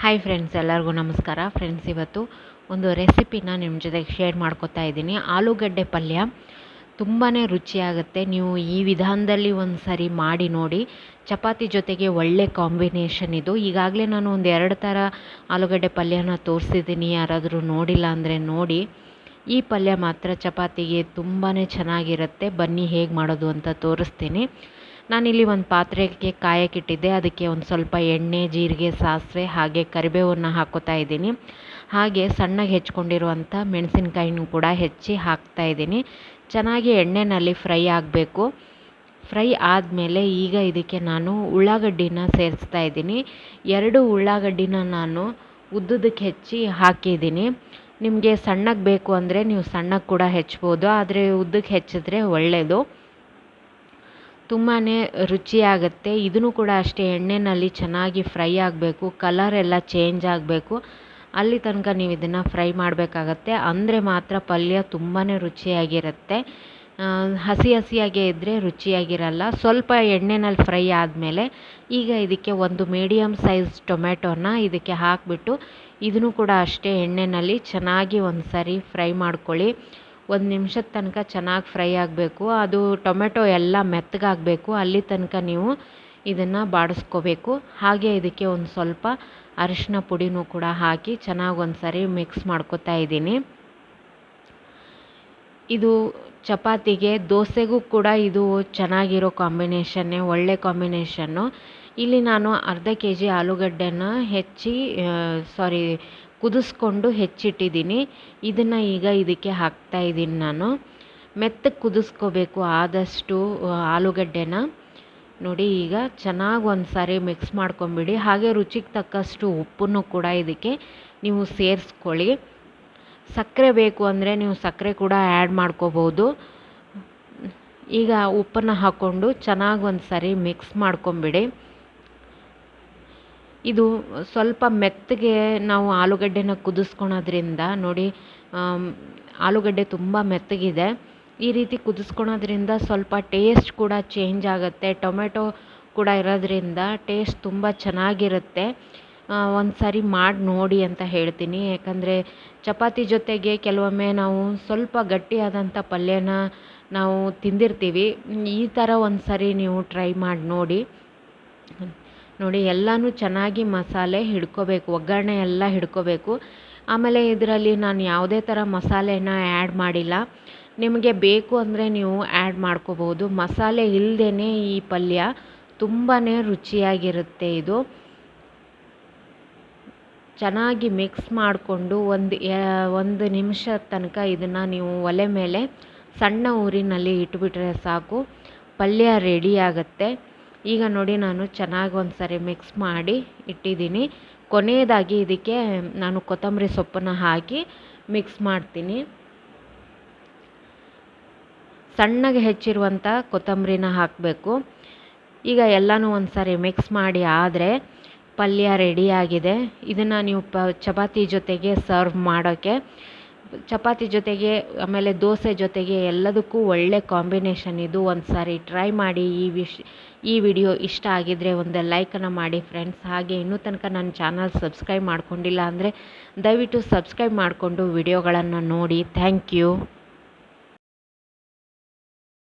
Hi friends ಎಲ್ಲರಿಗೂ ನಮಸ್ಕಾರ. Friends ಇವತ್ತು ಒಂದು ರೆಸಿಪಿನ ನಿಮ್ಮ ಜೊತೆಗೆ ಶೇರ್ ಮಾಡ್ಕೊತಾ ಇದ್ದೀನಿ. ಆಲೂಗಡ್ಡೆ ಪಲ್ಯ ತುಂಬಾ ರುಚಿಯಾಗುತ್ತೆ. ನೀವು ಈ ವಿಧಾನದಲ್ಲಿ ಒಂದು ಸರಿ ಮಾಡಿ ನೋಡಿ. ಚಪಾತಿ ಜೊತೆಗೆ ಒಳ್ಳೆ ಕಾಂಬಿನೇಷನ್ ಇದು. ಈಗಾಗಲೇ ನಾನು ಒಂದು ಎರಡು ಥರ ಆಲೂಗಡ್ಡೆ ಪಲ್ಯನ ತೋರಿಸಿದ್ದೀನಿ. ಯಾರಾದರೂ ನೋಡಿಲ್ಲ ಅಂದರೆ ನೋಡಿ. ಈ ಪಲ್ಯ ಮಾತ್ರ ಚಪಾತಿಗೆ ತುಂಬಾ ಚೆನ್ನಾಗಿರುತ್ತೆ. ಬನ್ನಿ ಹೇಗೆ ಮಾಡೋದು ಅಂತ ತೋರಿಸ್ತೀನಿ. ನಾನಿಲ್ಲಿ ಒಂದು ಪಾತ್ರೆಗೆ ಕಾಯಕ್ಕಿಟ್ಟಿದ್ದೆ ಅದಕ್ಕೆ ಒಂದು ಸ್ವಲ್ಪ ಎಣ್ಣೆ, ಜೀರಿಗೆ, ಸಾಸಿವೆ, ಹಾಗೆ ಕರಿಬೇವನ್ನು ಹಾಕೋತಾ ಇದ್ದೀನಿ. ಹಾಗೆ ಸಣ್ಣಗೆ ಹೆಚ್ಕೊಂಡಿರುವಂಥ ಮೆಣಸಿನ್ಕಾಯಿನೂ ಕೂಡ ಹೆಚ್ಚಿ ಹಾಕ್ತಾ ಇದ್ದೀನಿ. ಚೆನ್ನಾಗಿ ಎಣ್ಣೆಯಲ್ಲಿ ಫ್ರೈ ಆಗಬೇಕು. ಫ್ರೈ ಆದಮೇಲೆ ಈಗ ಇದಕ್ಕೆ ನಾನು ಉಳ್ಳಾಗಡ್ಡಿನ ಸೇರಿಸ್ತಾ ಇದ್ದೀನಿ. ಎರಡು ಉಳ್ಳಾಗಡ್ಡಿನ ನಾನು ಉದ್ದದಕ್ಕೆ ಹೆಚ್ಚಿ ಹಾಕಿದ್ದೀನಿ. ನಿಮಗೆ ಸಣ್ಣಗೆ ಬೇಕು ಅಂದರೆ ನೀವು ಸಣ್ಣಗೆ ಕೂಡ ಹೆಚ್ಬೋದು ಆದರೆ ಉದ್ದಕ್ಕೆ ಹೆಚ್ಚಿದ್ರೆ ಒಳ್ಳೆಯದು ತುಂಬಾ ರುಚಿಯಾಗುತ್ತೆ. ಇದನ್ನು ಕೂಡ ಅಷ್ಟೇ ಎಣ್ಣೆಯಲ್ಲಿ ಚೆನ್ನಾಗಿ ಫ್ರೈ ಆಗಬೇಕು. ಕಲರ್ ಎಲ್ಲ ಚೇಂಜ್ ಆಗಬೇಕು. ಅಲ್ಲಿ ತನಕ ನೀವು ಇದನ್ನು ಫ್ರೈ ಮಾಡಬೇಕಾಗತ್ತೆ. ಅಂದರೆ ಮಾತ್ರ ಪಲ್ಯ ತುಂಬಾ ರುಚಿಯಾಗಿರುತ್ತೆ. ಹಸಿ ಹಸಿಯಾಗೇ ಇದ್ದರೆ ರುಚಿಯಾಗಿರಲ್ಲ. ಸ್ವಲ್ಪ ಎಣ್ಣೆನಲ್ಲಿ ಫ್ರೈ ಆದಮೇಲೆ ಈಗ ಇದಕ್ಕೆ ಒಂದು ಮೀಡಿಯಮ್ ಸೈಜ್ ಟೊಮೆಟೊನ ಇದಕ್ಕೆ ಹಾಕಿಬಿಟ್ಟು ಇದನ್ನು ಕೂಡ ಅಷ್ಟೇ ಎಣ್ಣೆಯಲ್ಲಿ ಚೆನ್ನಾಗಿ ಒಂದು ಸರಿ ಫ್ರೈ ಮಾಡ್ಕೊಳ್ಳಿ. ಒಂದು ನಿಮಿಷದ ತನಕ ಚೆನ್ನಾಗಿ ಫ್ರೈ ಆಗಬೇಕು. ಅದು ಟೊಮೆಟೊ ಎಲ್ಲ ಮೆತ್ತಗಾಗಬೇಕು. ಅಲ್ಲಿ ತನಕ ನೀವು ಇದನ್ನು ಬಾಡಿಸ್ಕೋಬೇಕು. ಹಾಗೆ ಇದಕ್ಕೆ ಒಂದು ಸ್ವಲ್ಪ ಅರಿಶಿನ ಪುಡಿನೂ ಕೂಡ ಹಾಕಿ ಚೆನ್ನಾಗಿ ಒಂದು ಸರಿ ಮಿಕ್ಸ್ ಮಾಡ್ಕೋತಾ ಇದ್ದೀನಿ. ಇದು ಚಪಾತಿಗೆ, ದೋಸೆಗೂ ಕೂಡ ಇದು ಚೆನ್ನಾಗಿರೋ ಕಾಂಬಿನೇಷನ್ನೇ ಒಳ್ಳೆ ಕಾಂಬಿನೇಷನ್ನು ಇಲ್ಲಿ ನಾನು ಅರ್ಧ ಕೆ ಜಿ ಆಲೂಗಡ್ಡೆನ ಹೆಚ್ಚಿ ಸಾರಿ ಕುದಿಸ್ಕೊಂಡು ಹೆಚ್ಚಿಟ್ಟಿದ್ದೀನಿ. ಇದನ್ನು ಈಗ ಇದಕ್ಕೆ ಹಾಕ್ತಾ ಇದ್ದೀನಿ ನಾನು. ಮೆತ್ತಗೆ ಕುದಿಸ್ಕೋಬೇಕು ಆದಷ್ಟು ಆಲೂಗಡ್ಡೆನ. ನೋಡಿ ಈಗ ಚೆನ್ನಾಗಿ ಒಂದು ಸಾರಿ ಮಿಕ್ಸ್ ಮಾಡ್ಕೊಂಬಿಡಿ. ಹಾಗೆ ರುಚಿಗೆ ತಕ್ಕಷ್ಟು ಉಪ್ಪನ್ನು ಕೂಡ ಇದಕ್ಕೆ ನೀವು ಸೇರಿಸ್ಕೊಳ್ಳಿ. ಸಕ್ಕರೆ ಬೇಕು ಅಂದರೆ ನೀವು ಸಕ್ಕರೆ ಕೂಡ ಆ್ಯಡ್ ಮಾಡ್ಕೋಬೋದು. ಈಗ ಉಪ್ಪನ್ನು ಹಾಕ್ಕೊಂಡು ಚೆನ್ನಾಗಿ ಒಂದು ಸಾರಿ ಮಿಕ್ಸ್ ಮಾಡ್ಕೊಂಬಿಡಿ. ಇದು ಸ್ವಲ್ಪ ಮೆತ್ತಗೆ ನಾವು ಆಲೂಗಡ್ಡೆನ ಕುದಿಸ್ಕೊಳೋದ್ರಿಂದ ನೋಡಿ ಆಲೂಗಡ್ಡೆ ತುಂಬ ಮೆತ್ತಗಿದೆ. ಈ ರೀತಿ ಕುದಿಸ್ಕೊಳೋದ್ರಿಂದ ಸ್ವಲ್ಪ ಟೇಸ್ಟ್ ಕೂಡ ಚೇಂಜ್ ಆಗುತ್ತೆ. ಟೊಮೆಟೊ ಕೂಡ ಇರೋದ್ರಿಂದ ಟೇಸ್ಟ್ ತುಂಬ ಚೆನ್ನಾಗಿರುತ್ತೆ. ಒಂದು ಸಾರಿ ಮಾಡಿ ನೋಡಿ ಅಂತ ಹೇಳ್ತೀನಿ. ಯಾಕಂದರೆ ಚಪಾತಿ ಜೊತೆಗೆ ಕೆಲವೊಮ್ಮೆ ನಾವು ಸ್ವಲ್ಪ ಗಟ್ಟಿಯಾದಂಥ ಪಲ್ಯನ ನಾವು ತಿಂದಿರ್ತೀವಿ. ಈ ಥರ ಒಂದು ಸಾರಿ ನೀವು ಟ್ರೈ ಮಾಡಿ ನೋಡಿ. ನೋಡಿ, ಎಲ್ಲನೂ ಚೆನ್ನಾಗಿ ಮಸಾಲೆ ಹಿಡ್ಕೋಬೇಕು, ಒಗ್ಗರಣೆ ಎಲ್ಲ ಹಿಡ್ಕೋಬೇಕು. ಆಮೇಲೆ ಇದರಲ್ಲಿ ನಾನು ಯಾವುದೇ ಥರ ಮಸಾಲೆನ ಆ್ಯಡ್ ಮಾಡಿಲ್ಲ. ನಿಮಗೆ ಬೇಕು ಅಂದರೆ ನೀವು ಆ್ಯಡ್ ಮಾಡ್ಕೋಬೋದು. ಮಸಾಲೆ ಇಲ್ಲದೇ ಈ ಪಲ್ಯ ತುಂಬಾ ರುಚಿಯಾಗಿರುತ್ತೆ ಇದು. ಚೆನ್ನಾಗಿ ಮಿಕ್ಸ್ ಮಾಡಿಕೊಂಡು ಒಂದು ಒಂದು ನಿಮಿಷ ತನಕ ಇದನ್ನು ನೀವು ಒಲೆ ಮೇಲೆ ಸಣ್ಣ ಊರಿನಲ್ಲಿ ಇಟ್ಬಿಟ್ರೆ ಸಾಕು. ಪಲ್ಯ ರೆಡಿ ಆಗುತ್ತೆ. ಈಗ ನೋಡಿ ನಾನು ಚೆನ್ನಾಗಿ ಒಂದು ಸರಿ ಮಿಕ್ಸ್ ಮಾಡಿ ಇಟ್ಟಿದ್ದೀನಿ. ಕೊನೆಯದಾಗಿ ಇದಕ್ಕೆ ನಾನು ಕೊತ್ತಂಬರಿ ಸೊಪ್ಪನ್ನು ಹಾಕಿ ಮಿಕ್ಸ್ ಮಾಡ್ತೀನಿ. ಸಣ್ಣಗೆ ಹೆಚ್ಚಿರುವಂಥ ಕೊತ್ತಂಬರಿನ ಹಾಕಬೇಕು. ಈಗ ಎಲ್ಲನೂ ಒಂದು ಸಾರಿ ಮಿಕ್ಸ್ ಮಾಡಿ ಆದರೆ ಪಲ್ಯ ರೆಡಿಯಾಗಿದೆ ಇದನ್ನು ನೀವು ಪ, ಚಪಾತಿ ಜೊತೆಗೆ ಸರ್ವ್ ಮಾಡೋಕ್ಕೆ ಚಪಾತಿ ಜೊತೆಗೆ, ಆಮೇಲೆ ದೋಸೆ ಜೊತೆಗೆ ಎಲ್ಲದಕ್ಕೂ ಒಳ್ಳೆ ಕಾಂಬಿನೇಷನ್ ಇದು. ಒಂದು ಸಾರಿ ಟ್ರೈ ಮಾಡಿ, ಈ ವಿಶ್ ಈ ವಿಡಿಯೋ ಇಷ್ಟ ಆಗಿದ್ದರೆ ಒಂದು ಲೈಕನ್ನು ಮಾಡಿ ಫ್ರೆಂಡ್ಸ್ ಹಾಗೆ ಇನ್ನೂ ತನಕ ನನ್ನ ಚಾನಲ್ ಸಬ್ಸ್ಕ್ರೈಬ್ ಮಾಡ್ಕೊಂಡಿಲ್ಲ ಅಂದರೆ ದಯವಿಟ್ಟು ಸಬ್ಸ್ಕ್ರೈಬ್ ಮಾಡಿಕೊಂಡು ವಿಡಿಯೋಗಳನ್ನು ನೋಡಿ. Thank you